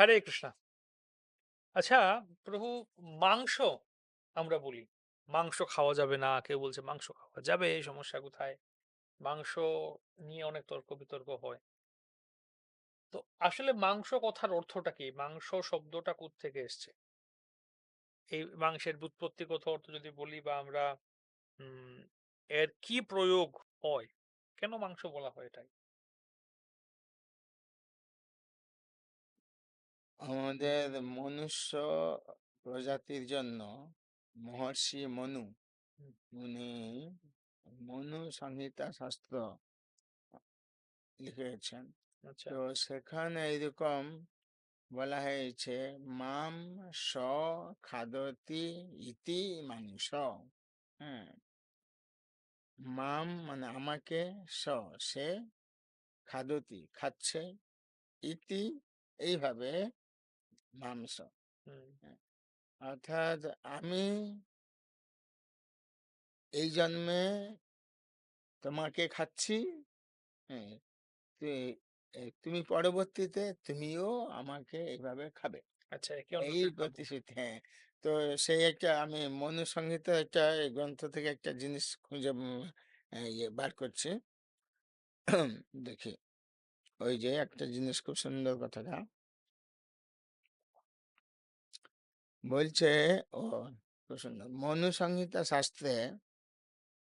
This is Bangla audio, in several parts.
হরে কৃষ্ণ। আচ্ছা প্রভু মাংস আমরা বলি। মাংস খাওয়া যাবে না, কেউ বলছে মাংস খাওয়া যাবে, এই সমস্যা কোথায়? মাংস নিয়ে অনেক তর্ক বিতর্ক হয়। তো আসলে মাংস কথার অর্থটা কি? মাংস শব্দটা থেকে এসছে? এই মাংসের ব্যুৎপত্তিগত অর্থ যদি বলি বা আমরা এর কি প্রয়োগ হয়? কেন মাংস বলা হয় এটাই? আমাদের মনুষ্য প্রজাতির জন্য মহর্ষি মনু উনি মনু সংহিতা শাস্ত্র লিখেছেন। আচ্ছা। তো সেখানে এরকম বলা হয়েছে মাম স খাদতি ইতি মাংস হ্যাঁ মাম মানে আমাকে স সে খাদতি খাচ্ছে ইতি এইভাবে মাংস হুম, অর্থাৎ আমি এই জন্মে তোমাকে খাচ্ছি হ্যাঁ তু- এ, তুমি পরবর্তীতে তুমিও আমাকে এইভাবে খাবে। আচ্ছা একে এই অন্যকে খাব। প্রতিশ্রুতি হ্যাঁ তো সেই একটা আমি মনুসংহিত একটা গ্রন্থ থেকে একটা জিনিস খুঁজে উম, ইয়ে বার করছি। দেখি ওই যে একটা জিনিস খুব সুন্দর কথাটা। বলছে, ও খুব সুন্দর মনুসংহিতা শাস্ত্রে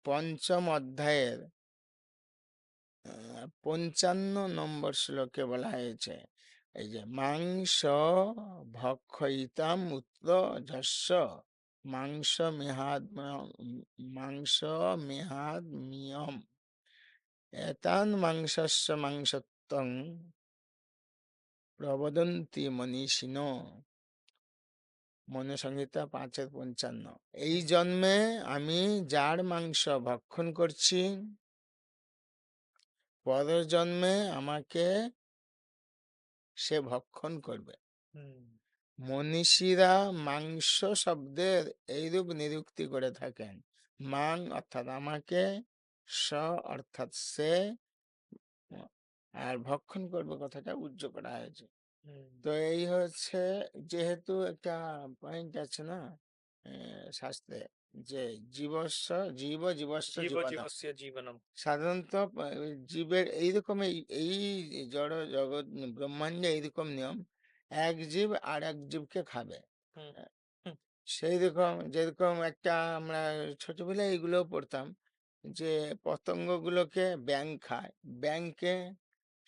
পঞ্চম অধ্যায়ের পঞ্চান্ন নম্বর শ্লোকে বলা হয়েছে, এই যে, মাংস ভক্ষয়িতাম উত্র যস্য মাংস মেহাদ মাংস মেহাদ মিয়ম, এতান মাংসস্য মাংসত্বং প্রবদন্তি মনীষিণ। মনুসংহিতা পাঁচের পঞ্চান্ন। এই জন্মে আমি যার মাংস ভক্ষণ করছি পরের জন্মে আমাকে সে ভক্ষণ করবে। মনীষীরা মাংস শব্দের এইরূপ নিরুক্তি করে থাকেন। মাং অর্থাৎ আমাকে স অর্থাৎ সে আর ভক্ষণ করবে কথাটা উজ্জ করা হয়েছে হুম। তো এই হচ্ছে যেহেতু একটা পয়েন্ট আছে না আহ, শাস্ত্রে যে জীবস্ব জীব জীবস্ব জীব জীবন জীবস্য জীবনম। সাধারণত আহ, জীবের এইরকম এই এই জড় জগৎ ব্রহ্মাণ্ডে এইরকম নিয়ম এক জীব আর এক জীবকে খাবে। হুম আহ, হুম। সেই রকম যেরকম একটা আমরা ছোটবেলায় এগুলো পড়তাম যে পতঙ্গগুলোকে ব্যাং খায়। ব্যাংকে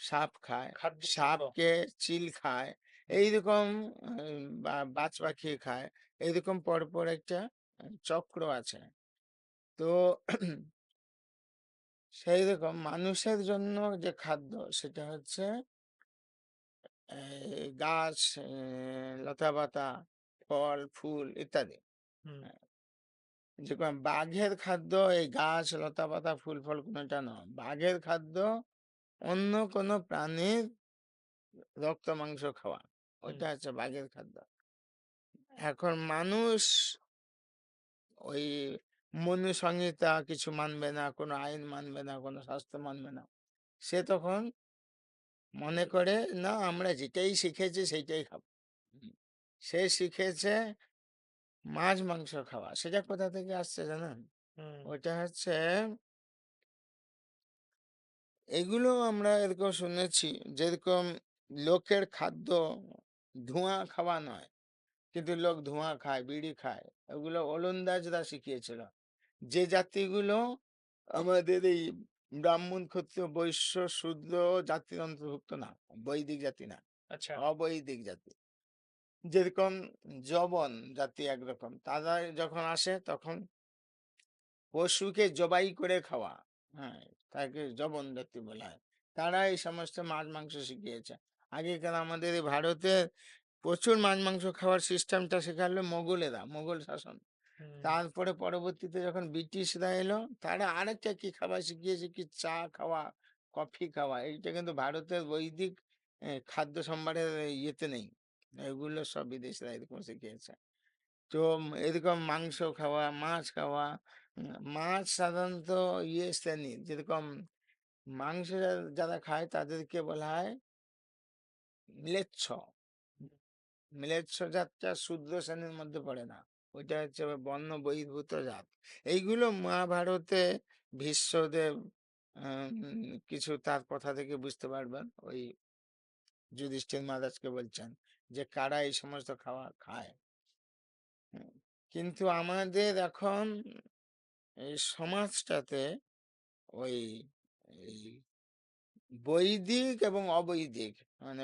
সাপ খায় সাপকে চিল খায় এইরকম আহ, বা বাজ পাখি খায় এইরকম পরপর একটা চক্র আছে। তো সেই রকম মানুষের জন্য যে খাদ্য সেটা হচ্ছে গাছ লতা পাতা ফল ফুল ইত্যাদি। হুম। যেরকম বাঘের খাদ্য এই গাছ লতা পাতা ফুল ফল কোনোটা নয়। বাঘের খাদ্য অন্য কোনো প্রাণীর রক্ত মাংস খাওয়া। ওইটা হচ্ছে বাঘের খাদ্য। এখন মানুষ ওই মনু সংহিতা কিছু মানবে না কোনো আইন মানবে না কোনো স্বাস্থ্য মানবে না। সে তখন মনে করে না আমরা যেটাই শিখেছি সেইটাই খাব। সে শিখেছে মাছ মাংস খাওয়া। সেটা কোথা থেকে আসছে জানেন? ওইটা হচ্ছে এগুলো আমরা এরকম শুনেছি যেরকম লোকের খাদ্য ধোঁয়া খাওয়া নয়। কিন্তু লোক ধোঁয়া খায় বিড়ি খায় ওগুলো ওলন্দাজরা শিখিয়েছিল। যে জাতিগুলো আমাদের এই ব্রাহ্মণ ক্ষত্রিয় বৈশ্য শূদ্র জাতির অন্তর্ভুক্ত না বৈদিক জাতি না আচ্ছা। অবৈদিক জাতি। যেরকম জবন জাতি একরকম তারা যখন আসে তখন পশুকে জবাই করে খাওয়া হ্যাঁ তাকে জবন জাতি বলা হয়। তারা এই সমস্ত মাছ মাংস শিখিয়েছে। আগেকার আমাদের এই ভারতে প্রচুর মাছ মাংস খাওয়ার সিস্টেমটা শেখালো মোগলেরা মোগল শাসন। তারপরে পরবর্তীতে যখন ব্রিটিশরা এলো তারা আরেকটা কি খাবার শিখিয়েছে কি চা খাওয়া কফি খাওয়া এইটা কিন্তু ভারতের বৈদিক খাদ্য সম্ভারের ইয়েতে নেই। এগুলো সব বিদেশিরা এরকম শিখিয়েছে। তো এরকম মাংস খাওয়া, মাছ খাওয়া মাছ সাধারণত ইয়ে শ্রেণির যেরকম মাংস যারা খায় তাদেরকে বলা হয় ম্লেচ্ছ। ম্লেচ্ছ জাতটা শূদ্র শ্রেণির মধ্যে পড়ে না। ওইটা হচ্ছে বর্ণ বহির্ভূত জাত। এইগুলো মহাভারতে ভীষ্মদেব কিছু তার কথা থেকে বুঝতে পারবেন। ওই যুধিষ্ঠির মহারাজকে বলছেন যে, কারা এই সমস্ত খাওয়া খায়। কিন্তু আমাদের এখন এই সমাজটাতে ওই এই বৈদিক এবং অবৈদিক মানে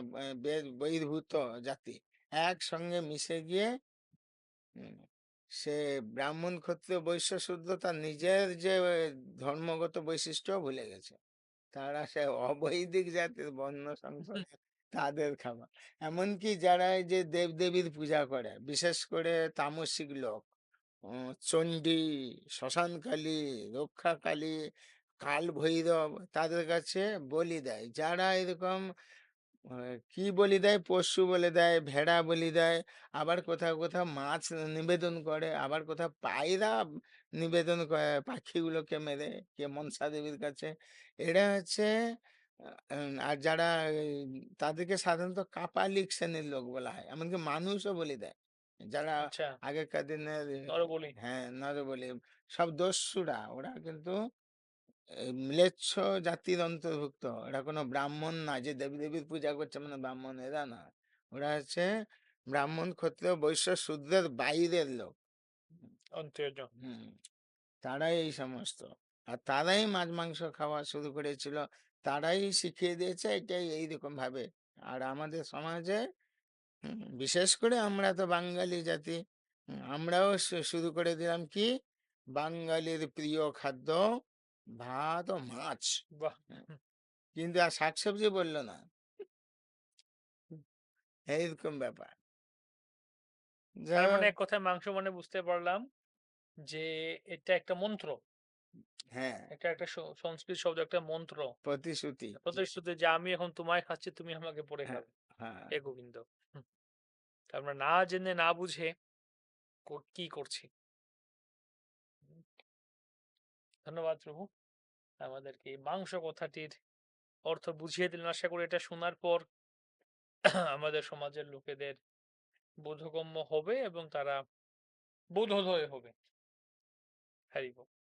বহির্ভূত জাতি একসঙ্গে মিশে গিয়ে সে ব্রাহ্মণ ক্ষত্রিয় বৈশ্য শূদ্র তার নিজের যে ধর্মগত বৈশিষ্ট্য ভুলে গেছে। তারা সে অবৈদিক জাতির বর্ণ সংকরে তাদের খাবার। এমনকি যারা এই যে দেবদেবীর পূজা করে, বিশেষ করে তামসিক লোক চণ্ডী শ্মশানকালী রক্ষাকালী কাল ভৈরব তাদের কাছে বলি দেয়। যারা এরকম কি বলি দেয়? পশু বলে দেয়, ভেড়া বলি দেয়, আবার কোথাও কোথাও মাছ নিবেদন করে, আবার কোথাও পায়রা নিবেদন করে, পাখিগুলোকে মেরে, কে মনসা দেবীর কাছে। এরা হচ্ছে আর যারা তাদেরকে সাধারণত কাপালিক শ্রেণির লোক বলা হয়। এমনকি মানুষও বলি দেয়। যারা আচ্ছা। আগেকার দিনের হ্যাঁ নরবলি। সব দস্যুরা ওরা কিন্তু ম্লেচ্ছ জাতির অন্তর্ভুক্ত। ওরা কোনো ব্রাহ্মণ না যে দেবী দেবীর পূজা করছে মানে ব্রাহ্মণ এরা না ওরা হচ্ছে ব্রাহ্মণ ক্ষত্রিয় বৈশ্য শূদ্রের বাইরের লোক। তারাই এই সমস্ত। আর তারাই মাছ মাংস খাওয়া শুরু করেছিল। তারাই শিখিয়ে দিয়েছে এটাই এইরকম ভাবে। আর আমাদের সমাজে হুম, বিশেষ করে আমরা তো বাঙালি জাতি হুম, আমরাও শু- শুরু করে দিলাম কি? বাঙালির প্রিয় খাদ্য ভাত ও মাছ। বাহ! হুম। কিন্তু আর শাকসবজি বলল না। এইরকম ব্যাপার। তার মানে এক কথায় মাংস মানে বুঝতে পারলাম যে এটা একটা মন্ত্র। হ্যাঁ। এটা একটা স- সংস্কৃত শব্দ একটা মন্ত্র। প্রতিশ্রুতি। প্রতিশ্রুতি যে আমি এখন তোমায় খাচ্ছি তুমি আমাকে পরে হ্যাঁ খাবে। হ্যাঁ। হে গোবিন্দ। হুম। তা আমরা না জেনে না বুঝে কর- কি করছি? হুম। ধন্যবাদ প্রভু। আমাদেরকে এই মাংস কথাটির অর্থ বুঝিয়ে দিলেন। আশা করি এটা শোনার পর আমাদের সমাজের লোকেদের বোধগম্য হবে এবং তারা বোধোদয় হবে। হ্যারি বল।